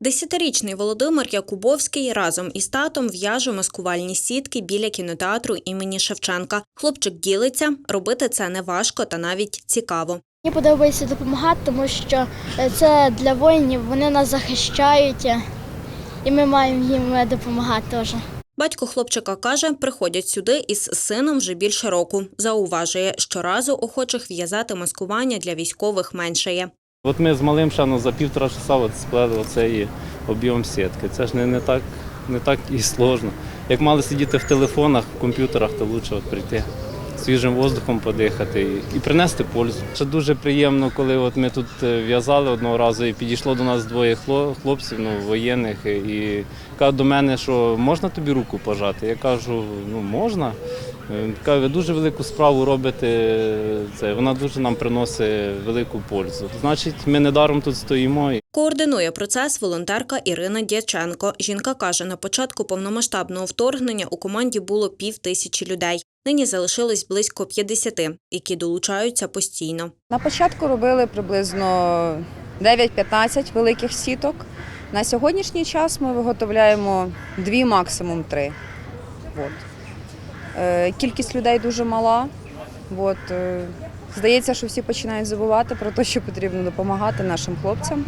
Десятирічний Володимир Якубовський разом із татом в'яже маскувальні сітки біля кінотеатру імені Шевченка. Хлопчик ділиться, робити це не важко та навіть цікаво. Мені подобається допомагати, тому що е, це для воїнів, вони нас захищають, е, і ми маємо їм е, допомагати теж. Батько хлопчика каже, приходять сюди із сином вже більше року. Зауважує, щоразу охочих в'язати маскування для військових меншає. От ми з малим ну, за півтора часа от сплели оцей об'єм сітки. Це ж не, не, так, не так і сложно. Як мали сидіти в телефонах, в комп'ютерах, то краще прийти свіжим воздухом подихати і, принести пользу. Ще дуже приємно, коли от ми тут е, в'язали одного разу і підійшло до нас двоє хлопців, ну, воєнних, і кажуть до мене, що можна тобі руку пожати? Я кажу, ну можна. Е, Каже, ви дуже велику справу робите. Це вона дуже нам приносить велику пользу. Значить, ми недаром тут стоїмо. Координує процес волонтерка Ірина Дяченко. Жінка каже, на початку повномасштабного вторгнення у команді було пів тисячі людей. Нині залишилось близько 50, які долучаються постійно. На початку робили приблизно 9-15 великих сіток. На сьогоднішній час ми виготовляємо дві, максимум три. От. Е, Кількість людей дуже мала. От. е, Здається, що всі починають забувати про те, що потрібно допомагати нашим хлопцям,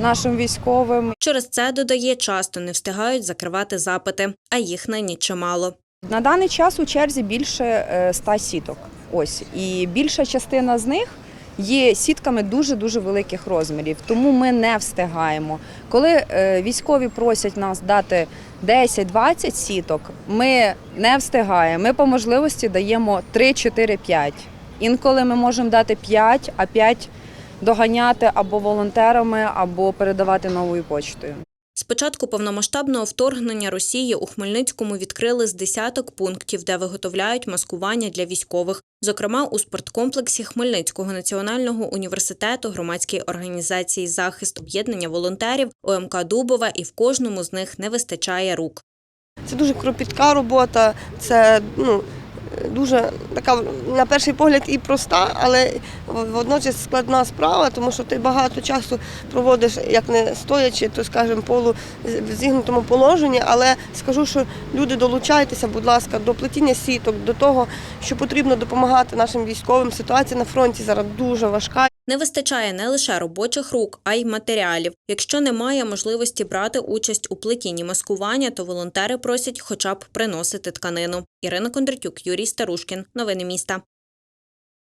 нашим військовим. Через це додає, часто не встигають закривати запити, а їх нині чимало. На даний час у черзі більше е, 100 сіток. Ось і більша частина з них є сітками дуже дуже великих розмірів, тому ми не встигаємо. Коли е, військові просять нас дати 10-20 сіток, ми не встигаємо. Ми по можливості даємо 3, 4, 5. Інколи ми можемо дати 5, а 5 доганяти або волонтерами, або передавати новою почтою. З початку повномасштабного вторгнення Росії у Хмельницькому відкрили з десяток пунктів, де виготовляють маскування для військових. Зокрема, у спорткомплексі Хмельницького національного університету, громадській організації захист об'єднання волонтерів ОМК Дубова, і в кожному з них не вистачає рук. Це дуже кропітка робота, це ну, дуже така, на перший погляд, і проста, але водночас складна справа, тому що ти багато часу проводиш, як не стоячи, то скажімо, полу в зігнутому положенні. Але скажу, що люди долучайтеся, будь ласка, до плетіння сіток, до того, що потрібно допомагати нашим військовим. Ситуація на фронті зараз дуже важка. Не вистачає не лише робочих рук, а й матеріалів. Якщо немає можливості брати участь у плетінні маскування, то волонтери просять хоча б приносити тканину. Ірина Кондратюк, Юрій Старушкін. Новини міста.